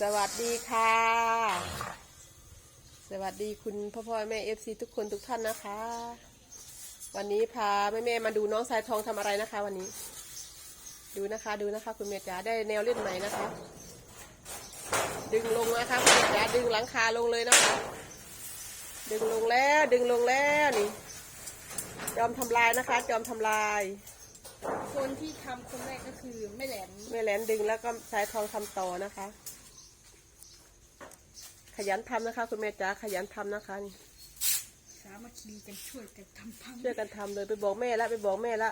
สวัสดีค่ะ สวัสดีคุณพ่อพ่อแม่เอฟซีทุกคนทุกท่านนะคะ วันนี้พาแม่แม่ๆมาดูน้องสายทองทำอะไรนะคะ วันนี้ ดูนะคะดูนะคะ คุณเมียจ๋าได้แนวเล่นใหม่นะคะ ดึงลงนะคะคุณเมียจ๋าดึงหลังคาลงเลยนะคะ ดึงลงแล้วดึงลงแล้วนี่จอมทำลายนะคะ จอมทำลาย คนที่ทำคนแรกก็คือแม่แหลมแม่แหลนดึงแล้วก็สายทองทำต่อนะคะ ขยันทำนะคะ คุณแม่จ๋าขยันทำนะคะนี่สามัคคีกันช่วยกันทำพังช่วยกันทำเลยไปบอกแม่ละไปบอกแม่ละ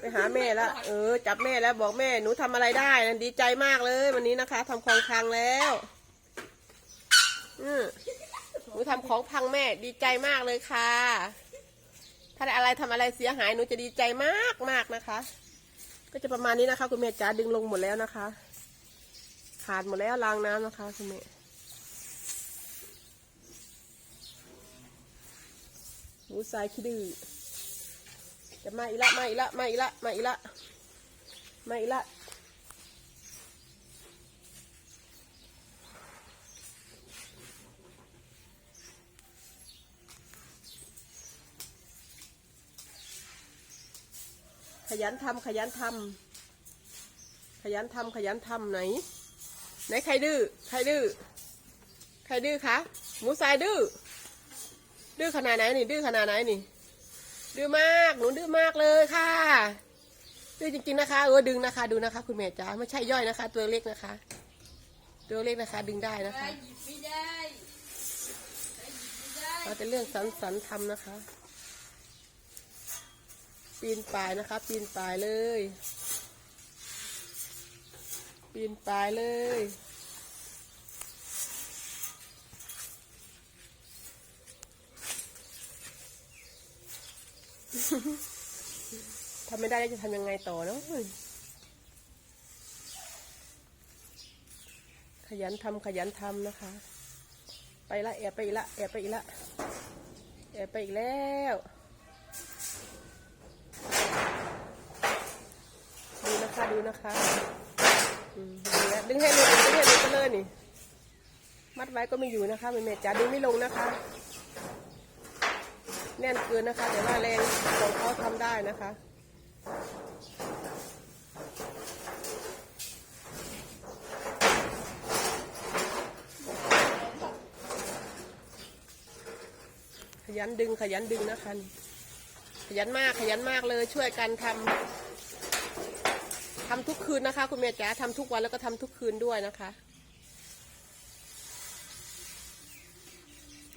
ไปหาแม่ละเออ จับแม่แล้วบอกแม่หนูทำอะไรได้นะดีใจมากเลย วันนี้นะคะทำของพังแล้วอืมหนูทำของพังแม่ดีใจมากเลยค่ะ ถ้าได้อะไรทำอะไรเสียหายหนูจะดีใจมากมากนะคะ ก็จะประมาณนี้นะคะ คุณแม่จ๋าดึงลงหมดแล้วนะคะ ขาดหมดแล้วล้างน้ำนะคะ คุณแม่ หมูทรายขี้ดื้อจะมาอีละมาอีละมาอีละมาอีละมาอีละขยันทำขยันทำขยันทำขยันทำไหน ไหนใครดื้อใครดื้อใครดื้อคะหมูทรายดื้อ ดื้อขนาดไหนนี่ ดื้อขนาดไหนนี่ ดื้อมาก หนูดื้อมากเลยค่ะ ดื้อจริงๆนะคะ เออดึงนะคะ ดูนะคะ คุณแม่จ๋า ไม่ใช่ย่อยนะคะ ตัวเล็กนะคะ ตัวเล็กนะคะ ดึงได้นะคะหยิบไม่ได้เราจะเรื่องสันสันทำนะคะ ปีนป่ายนะคะ ปีนป่ายเลย ปีนป่ายเลย ทำไม่ได้แล้วจะทำยังไงต่อเนาะขยันทำขยันทำนะคะ ไปละแอบไปอีกละแอบไปอีกละแอบไปอีกแล้วดูนะคะดูนะคะดึงแล้วดึงให้หลุดดึงให้หลุดไปเลยนี่ มัดไว้ก็ไม่อยู่นะคะแม่แม่จ๋าดึงไม่ลงนะคะ แน่นเกินนะคะ แต่ว่าแรงของเขาทำได้นะคะขยันดึงขยันดึงนะคะ ขยันมากขยันมากเลยช่วยกันทำทำทุกคืนนะคะ คุณเมียจ๋าทำทุกวันแล้วก็ทำทุกคืนด้วยนะคะ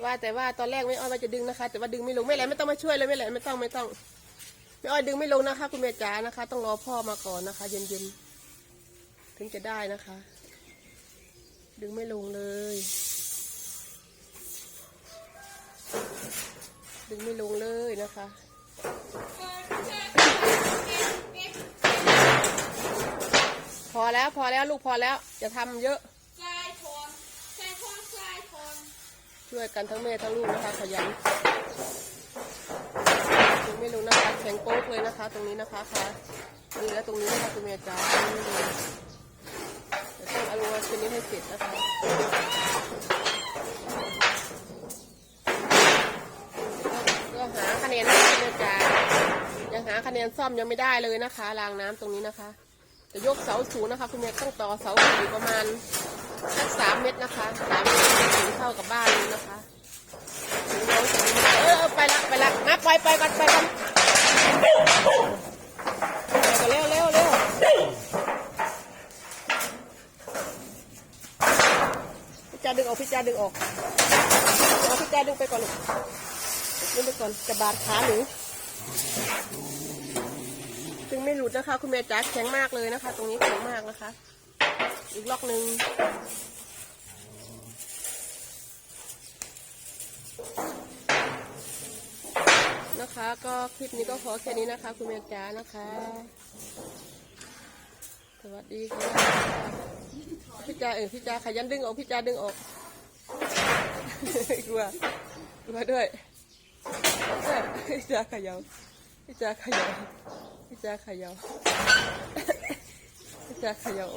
ว่าแต่ว่าตอนแรกไม่อ้อยว่าจะดึงนะคะ แต่ว่าดึงไม่ลงไม่แหลมไม่ต้องมาช่วยเลยไม่แหลมไม่ต้องไม่ต้องไม่อ้อยดึงไม่ลงนะคะ คุณเมียจ๋านะคะ ต้องรอพ่อมาก่อนนะคะ เย็นๆถึงจะได้นะคะ ดึงไม่ลงเลย ดึงไม่ลงเลยนะคะพอแล้วพอแล้วลูกพอแล้วอย่าทำเยอะ ทรายทองทรายทองทรายทอง ช่วยกันทั้งแม่ทั้งลูกนะคะขยันดึงไม่ลงนะคะแข็งโป๊กเลยนะคะ ตรงนี้นะคะค่ะนี่แล้วตรงนี้นะคะคุณแม่จ๋างไม่ลงเดี๋ยวต้องเอาลงมาคืนนี้ให้เสร็จนะคะก็หาคะแนนให้คุณแม่จ๋ายังหาคะแนนซ่อมยังไม่ได้เลยนะคะรางน้ำตรงนี้นะคะจะยกเสาสูงนะคะ คุณแม่ต้องต่อเสาสูงประมาณ สักสามเมตรนะคะสามเมตรถึงเท่ากับบ้านนี้นะคะถึงน้องจะเออไปละไปละนะไปไปก่อนไปก่อนไปก่อนเร็วเร็วเร็วพี่จาดึงออกพี่จาดึงออกเอาพี่จาดึงไปก่อนลูกดึงไปก่อนจะบาดขาหนูซึ่งไม่หลุดนะคะ คุณแม่จ๋าแข็งมากเลยนะคะ ตรงนี้แข็งมากนะคะ อีกล็อกหนึ่งนะคะ ก็คลิปนี้ก็ขอแค่นี้นะคะ คุณแม่จ๋านะคะ สวัสดีค่ะพี่จ๋าเออพี่จ๋าขยันดึงออกพี่จ๋าดึงออกกลัวกลัวด้วยพี่จ๋าขยันพี่จ๋าขยันพี่จ๊คเขยาพี่จ๊คเขยัน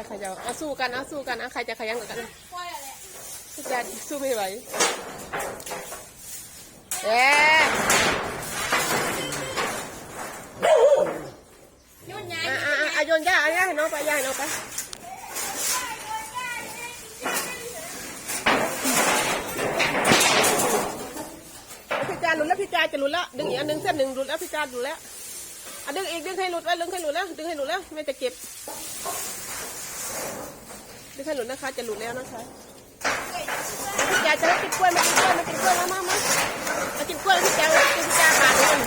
าเขย่าเอาสู้กันเอาสู้กันเอาใครจะขยันกว่ากันปล่อยอะไรพี่แจสู้ไม่ไหวเอ๊ะยุ่นยายอะอะอะอะโยนย่าเอาย่าให้น้องไปย่าให้น้องไปพี่จาหลุดแล้วพี่จาจะหลุดแล้วดึงอีกอันหนึ่งเส้นหนึ่งหลุดแล้วพี่จาหลุดแล้วอะดึงอีกดึงให้หลุดแล้วดึงให้หลุดแล้วดึงให้หลุดแล้วแม่จะเก็บ ดึงให้หลุดนะคะ จะหลุดแล้วนะคะพี่จาจะให้กินกล้วยมากินกล้วยมากินกล้วยมามามามากินกล้วยพี่จากินพี่จาบาดเลย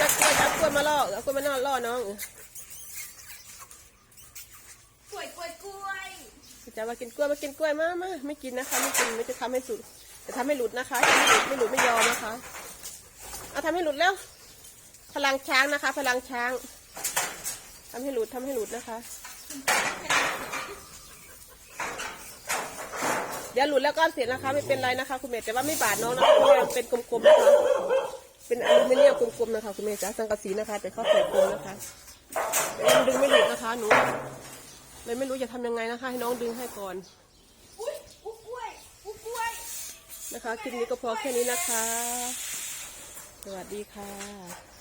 จะกล้วยจะเอากล้วยมาล่อเอากล้วยมาล่อล่อน้องกล้วยกล้วยกล้วยจะมากินกล้วยมากินกล้วยมามาไม่กินนะคะไม่กินไม่จะทำให้สุดจะทำให้หลุดนะคะจะไม่หลุดไม่หลุดไม่ยอมนะคะเอาทำให้หลุดแล้วพลังช้างนะคะ พลังช้างทำให้หลุดทำให้หลุดนะคะ เดี๋ยวหลุดแล้วก็เสร็จนะคะ ไม่เป็นไรนะคะ คุณเมย์แต่ว่าไม่บาดน้องนะคะเพราะว่ามเป็นกลมๆนะคะเป็นอลูมิเนียมกลมๆนะคะ คุณเมย์จ้าสังกะสีนะคะ แต่เข้าใส่กลมนะคะแต่ยังดึงไม่หลุดนะคะหนูเลยไม่รู้จะทำยังไงนะคะ ให้น้องดึงให้ก่อนอุ้ยอุ้ยกล้ยอุ้ยนะคะคลิปนี้ก็พอแค่นี้นะคะ สวัสดีค่ะ